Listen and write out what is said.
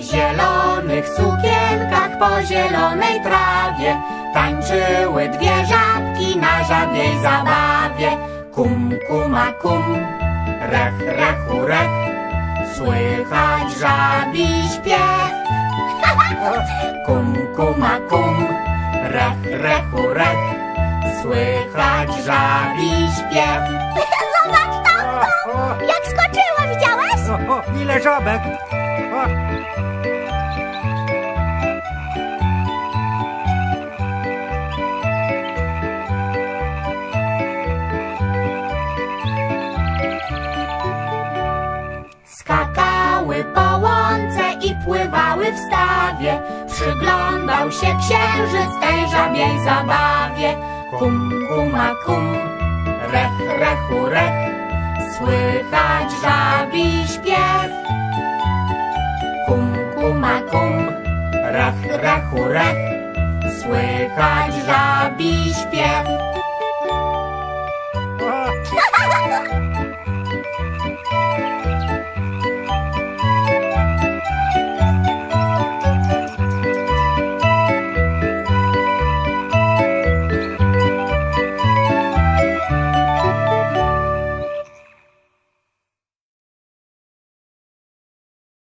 W zielonych sukienkach po zielonej trawie Tańczyły dwie żabki na żabiej zabawie Kum, kuma, kum, rech, rechu, rech Słychać żabi śpiew Kum, kuma, kum, rech, rechu, rech Słychać żabi śpiew Zobacz, tato! O, Jak skoczyła, widziałeś? o, o, ile żabek! Skakały po łące i pływały w stawie. Przyglądał się księżyc tej żabiej zabawie. Kum, kuma, kum, rech, rechu, rech. Słychać żabi murek Słychać żabi śpiew.